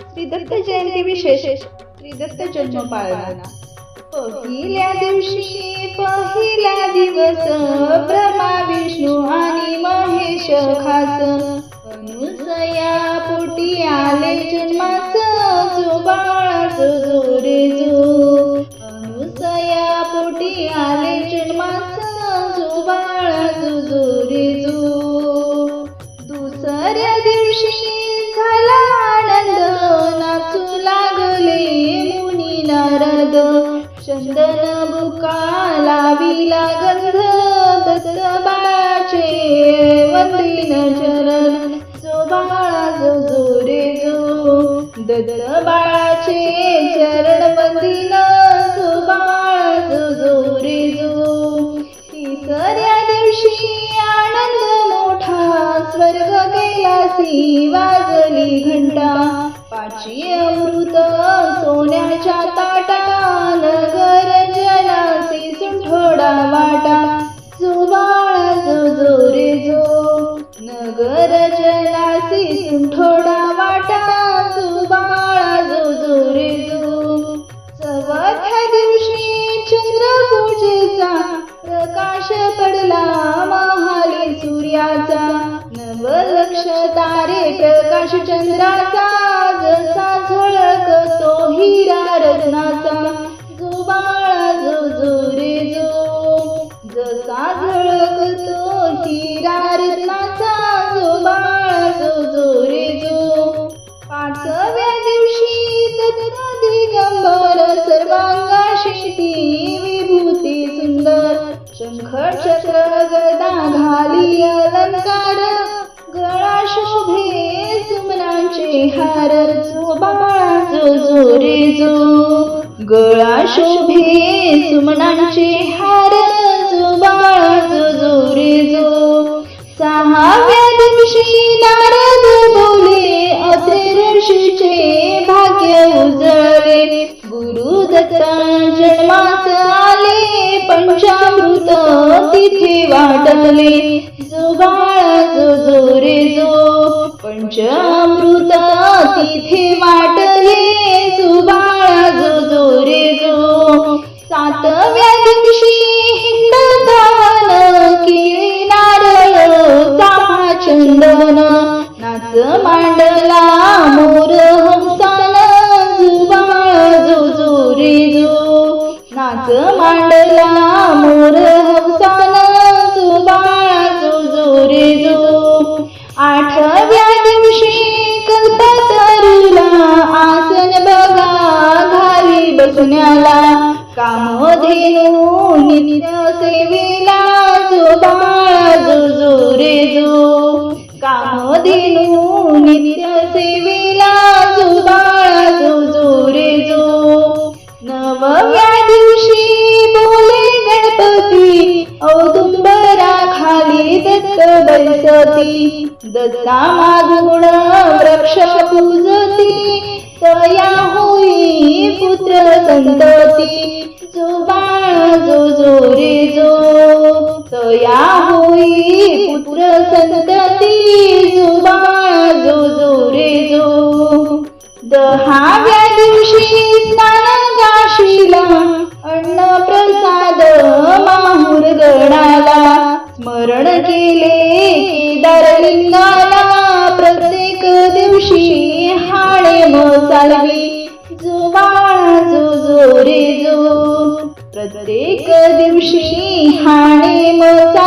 श्रीदत्त जयंती विशेष श्रीदत्त जन्म पाळणा पहिल्या दिवशी पहिला दिवस ब्रह्मा विष्णू आणि महेश खास अनुसया पोटी आले जन्माच जो बाळाच जो रे जो. अनुसया पोटी आले जन्माच जो बाळाच जो रे जो. चंदन बुकाला विला गंध दत्त वंदिन चरण जो बाळा जो जोरे जो दत्त बाळाचे चरण वंदिन जो बाळा जो जोरे जो. तिसऱ्या दिवशी आनंद मोठा स्वर्ग गेलासी वाजली घंटा. पाची अमृत सोन्याच्या ताटा नगर जलासी सुंठोडा वाटा. जो जो जो रे जो नगर जलासी सुंठोडा वाटा. जो जो जो रे जो चवथ्या दिवशी चंद्रपूजेचा प्रकाश पडला महाली सूर्याचा. नवलक्ष तारे प्रकाश चंद्राचा शंख चक्र गदा घाली अलंकार गळा शोभे सुमनांचे हार जो बाळा जो जो रे जो गळा शोभे सुमनांचे हार जो बाळा जो जो रे जो सहाव्या दिवशी नारद बोले अत्रे ऋषीचे भाग्य उजळले गुरु दत्ता जन्माचा तिथे वाटतले. जो बाळा जो. जो रे जो पंचामृत तिथे वाटले जो बाळा जो. जो रे जो सातव्या दिवशी हिंडतान केले नारळ चाफा चंदन नाच मांडला मोर आठव्या दिवशी कल्पतरुला आसन बघा घाली बसण्याला. कामधेनू नित्य सेवेला जो बाळा जो जो रे जो. कामधेनू नित्य सेवेला जो बाळा जो जो रे जो. नवव्या दिवशी बोले गणपती औदुंबरा खाली दत्त बसती. दत्ता मागुण वृक्ष पूजती तया होई पुत्र संतती जो बाण जो जो रे जो तया होई पुत्र संतती जो बाण जो जो रे जो दहाव्या दिवशी स्नान गाशीला अन्न प्रसाद माहुर गणाला स्मरण केले. चालवी जुबाजू जो जो. प्रत्येक दिवशी हाणे मसालवी